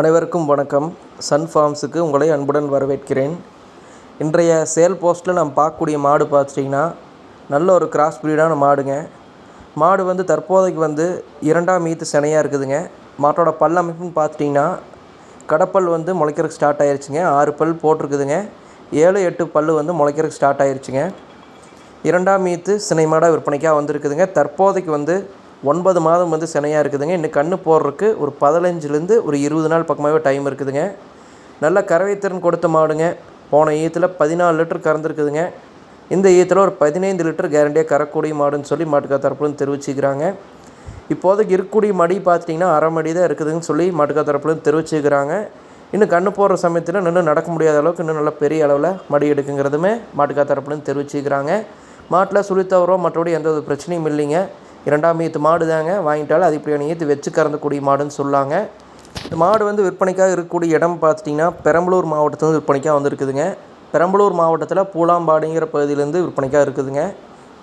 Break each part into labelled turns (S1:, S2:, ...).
S1: அனைவருக்கும் வணக்கம். சன் ஃபார்ம்ஸுக்கு உங்களை அன்புடன் வரவேற்கிறேன். இன்றைய சேல் போஸ்ட்டில் நம்ம பார்க்கக்கூடிய மாடு பார்த்துட்டிங்கன்னா நல்ல ஒரு கிராஸ் ப்ரீடான மாடுங்க. மாடு வந்து தற்போதைக்கு வந்து இரண்டாம் ஈத்து சினையாக இருக்குதுங்க. மாட்டோட பல் அமைப்புன்னு பார்த்துட்டிங்கன்னா கடப்பல் வந்து முளைக்கிறதுக்கு ஸ்டார்ட் ஆயிடுச்சுங்க ஆறு பல் போட்டிருக்குதுங்க. ஏழு எட்டு பல் வந்து முளைக்கிறதுக்கு ஸ்டார்ட் ஆயிடுச்சுங்க இரண்டாம் ஈத்து சினை மாடாக விற்பனைக்காக வந்திருக்குதுங்க. தற்போதைக்கு வந்து ஒன்பது மாதம் வந்து சினையாக இருக்குதுங்க. இன்னும் கன்று போடுறதுக்கு ஒரு பதினஞ்சுலேருந்து ஒரு இருபது நாள் பக்கமாகவே டைம் இருக்குதுங்க. நல்ல கறவை திறன் கொடுத்த மாடுங்க. போன ஈத்தில் பதினாலு லிட்டர் கறந்துருக்குதுங்க. இந்த ஈத்தில் ஒரு பதினைந்து லிட்டர் கேரண்டியாக கறக்கூடிய மாடுன்னு சொல்லி மாட்டுக்கா தரப்புலேருந்து தெரிவிச்சுக்கிறாங்க. இப்போதைக்கு இருக்கக்கூடிய மடி பார்த்துட்டிங்கன்னா அரை மடி தான் இருக்குதுன்னு சொல்லி மாட்டுக்கா தரப்புலேருந்து தெரிவிச்சுக்கிறாங்க. இன்னும் கன்று போடுற சமயத்தில் இன்னும் நடக்க முடியாத அளவுக்கு இன்னும் நல்லா பெரிய அளவில் மடி எடுக்குங்கிறதுமே மாட்டுக்கா தரப்புலேருந்து தெரிவிச்சுக்கிறாங்க. மாட்டில் சுழி மற்றபடி எந்த ஒரு பிரச்சனையும் இல்லைங்க. இரண்டாம் ஈத்து மாடு தாங்க. வாங்கிட்டாலும் அது இப்படியான ஈத்து வச்சு கறந்தக்கூடிய மாடுன்னு சொல்லாங்க. இந்த மாடு வந்து விற்பனைக்காக இருக்கக்கூடிய இடம் பார்த்துட்டிங்கன்னா பெரம்பலூர் மாவட்டத்தில் விற்பனைக்காக வந்துருக்குதுங்க. பெரம்பலூர் மாவட்டத்தில் பூலாம்பாடிங்கிற பகுதியிலேருந்து விற்பனைக்காக இருக்குதுங்க.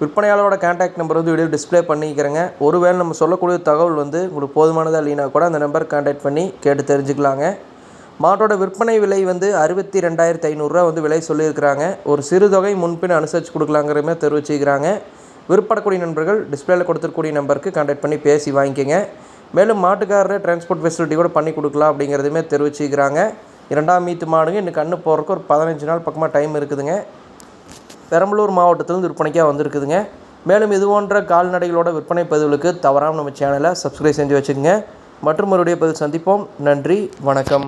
S1: விற்பனையாளரோட கான்டாக்ட் நம்பர் வந்து வீடியோ டிஸ்பிளே பண்ணிக்கிறேங்க. ஒருவேளை நம்ம சொல்லக்கூடிய தகவல் வந்து உங்களுக்கு போதுமானதாக இல்லைனா கூட அந்த நம்பர் கான்டாக்ட் பண்ணி கேட்டு தெரிஞ்சுக்கலாங்க. மாட்டோட விற்பனை விலை வந்து அறுபத்தி ரெண்டாயிரத்தி ஐநூறுரூவா வந்து விலை சொல்லியிருக்கிறாங்க. ஒரு சிறு தொகை முன்பின் அனுசரித்து கொடுக்கலாங்கிறமே தெரிவிச்சுக்கிறாங்க. விருப்பப்படக்கூடிய நண்பர்கள் டிஸ்பிளேல கொடுத்துருக்கூடிய நம்பருக்கு கான்டாக்ட் பண்ணி பேசி வாங்கிக்கோங்க. மேலும் மாட்டுக்காரர் டிரான்ஸ்போர்ட் ஃபெசிலிட்டி கூட பண்ணி கொடுக்கலாம் அப்படிங்கிறதுமே தெரிவிச்சுக்கிறாங்க. இரண்டாம் மீத்து மாடுங்க இன்னும் கண்ணு போகிறதுக்கு ஒரு பதினஞ்சு நாள் பக்கமாக டைம் இருக்குதுங்க. பெரம்பலூர் மாவட்டத்திலிருந்து விற்பனைக்காக வந்திருக்குதுங்க. மேலும் இது போன்ற கால்நடைகளோட விற்பனை பதிவுகளுக்கு தவறாமல் நம்ம சேனலை சப்ஸ்கிரைப் செஞ்சு வச்சுக்கோங்க. மற்றும் மறுபடியும் பதிவு சந்திப்போம். நன்றி வணக்கம்.